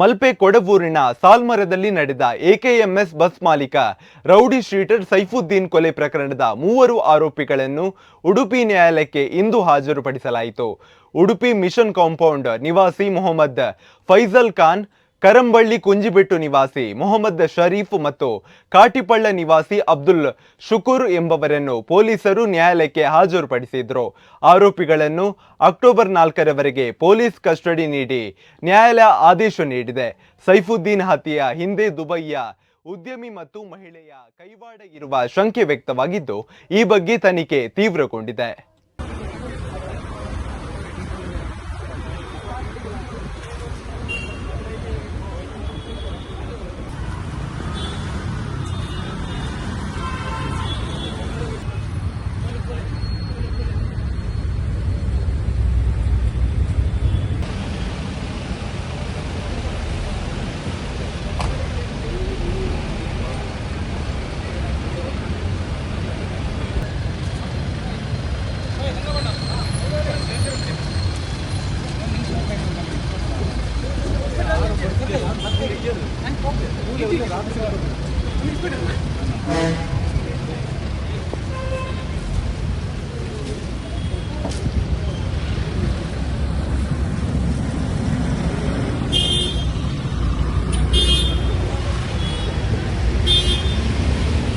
ಮಲ್ಪೆ ಕೊಡವೂರಿನ ಸಾಲ್ಮರದಲ್ಲಿ ನಡೆದ ಎಕೆಎಂಎಸ್ ಬಸ್ ಮಾಲೀಕ ರೌಡಿ ಶೀಟರ್ ಸೈಫುದ್ದೀನ್ ಕೊಲೆ ಪ್ರಕರಣದ ಮೂವರು ಆರೋಪಿಗಳನ್ನು ಉಡುಪಿ ನ್ಯಾಯಾಲಯಕ್ಕೆ ಇಂದು ಹಾಜರುಪಡಿಸಲಾಯಿತು. ಉಡುಪಿ ಮಿಷನ್ ಕಾಂಪೌಂಡ್ ನಿವಾಸಿ ಮೊಹಮ್ಮದ್ ಫೈಜಲ್ ಖಾನ್ ಕರಂಬಳ್ಳಿ ಕುಂಜಿಬೆಟ್ಟು ನಿವಾಸಿ ಮೊಹಮ್ಮದ್ ಶರೀಫ್ ಮತ್ತು ಕಾಟಿಪಳ್ಳ ನಿವಾಸಿ ಅಬ್ದುಲ್ ಶುಕೂರ್ ಎಂಬವರನ್ನು ಪೊಲೀಸರು ನ್ಯಾಯಾಲಯಕ್ಕೆ ಹಾಜರುಪಡಿಸಿದ್ರು. ಆರೋಪಿಗಳನ್ನು ಅಕ್ಟೋಬರ್ ನಾಲ್ಕರವರೆಗೆ ಪೊಲೀಸ್ ಕಸ್ಟಡಿ ನೀಡಿ ನ್ಯಾಯಾಲಯ ಆದೇಶ ನೀಡಿದೆ. ಸೈಫುದ್ದೀನ್ ಹತ್ಯೆಯ ಹಿಂದೆ ದುಬೈಯ ಉದ್ಯಮಿ ಮತ್ತು ಮಹಿಳೆಯ ಕೈವಾಡ ಇರುವ ಶಂಕೆ ವ್ಯಕ್ತವಾಗಿದ್ದು, ಈ ಬಗ್ಗೆ ತನಿಖೆ ತೀವ್ರಗೊಂಡಿದೆ. Hier. En kom.